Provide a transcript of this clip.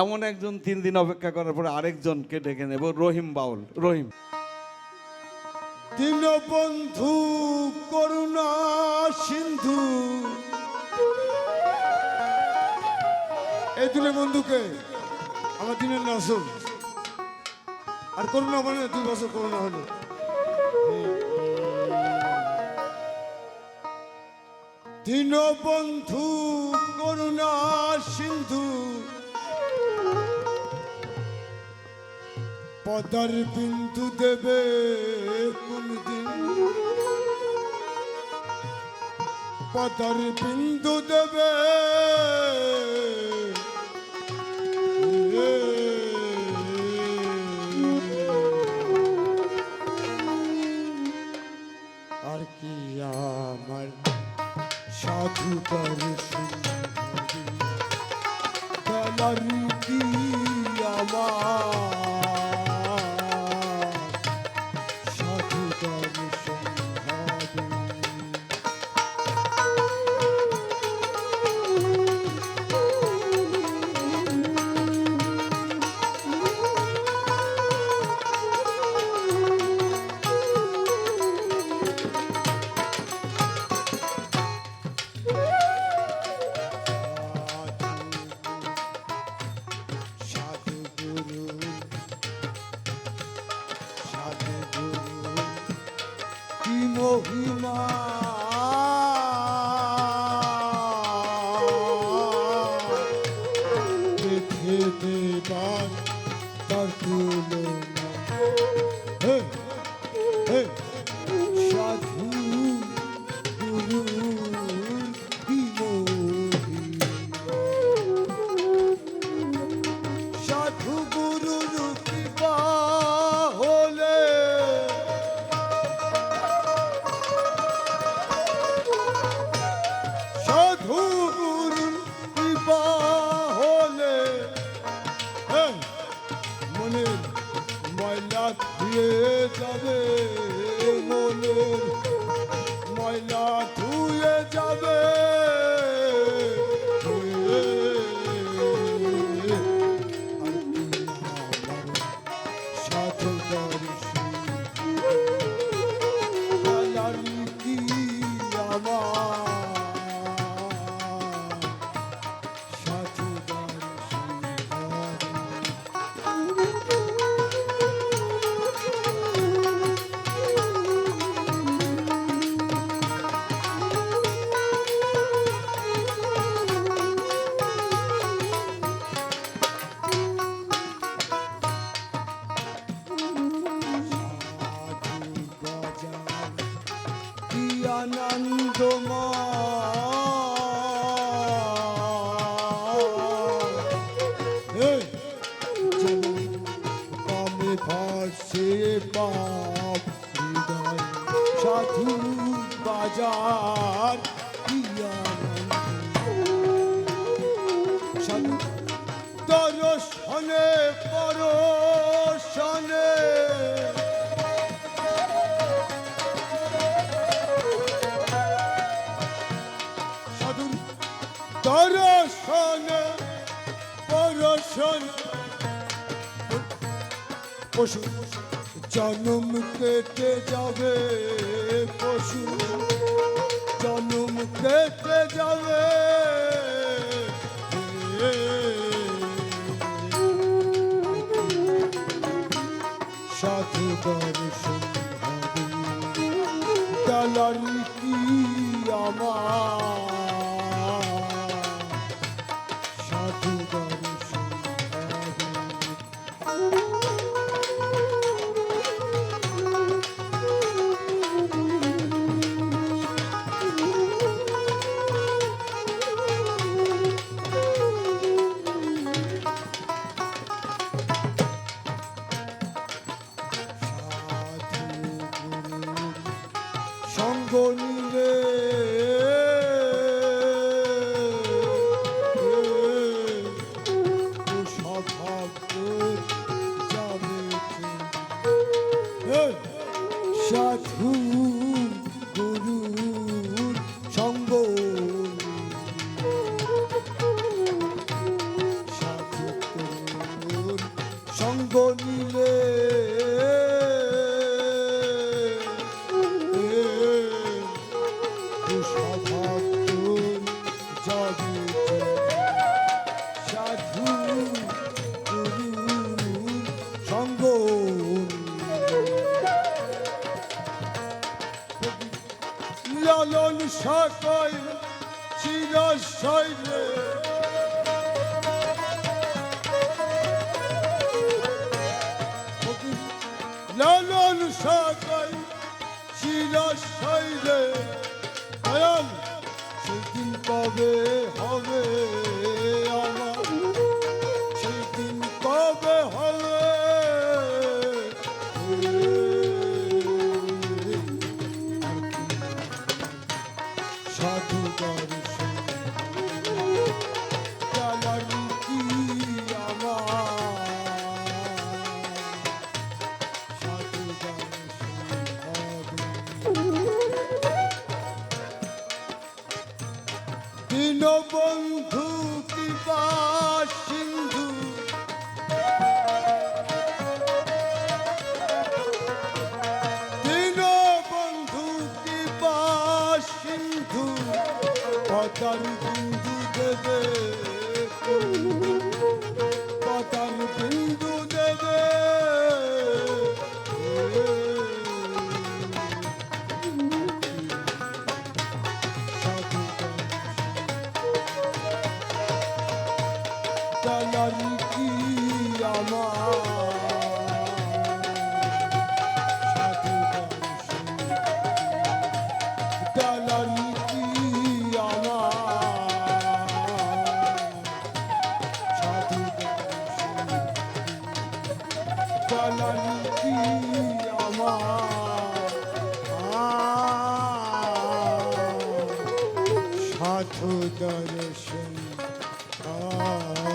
এমন একজন তিন দিন অপেক্ষা করার পরে আরেকজনকে ডেকে নেব, রহিম বাউল। রহিম। দীনবন্ধু করুণা সিন্ধু। এই দিনে বন্ধুকে আমার দিনের নাসুর আর করুণা মানে দুই বছর করুণা হলো। দীনবন্ধু করুণা সিন্ধু। পদার বিন্দু দেবে কোনদিন পদার বিন্দু দেবে। আর কি আমার সাধুকর সুন্দরী গলার কি আমার মহিমা দেখে দেবার তার তুলনা ধুয়ে যাবে। দর্শনে, পরশন। পশু, জন্ম কেটে যাবে পশু। জন্ম কেটে যাবে। সাধু দর্শন দালালি কি আমার? গণিলে সাধু গুরু সঙ্গ। সাধু সঙ্গ নিলে সকল চিরশৈলে দীনবন্ধু কৃপা সিন্ধু। দীনবন্ধু কৃপা সিন্ধু। পদার বিন্দু দেবে। সাধু দর্শন আ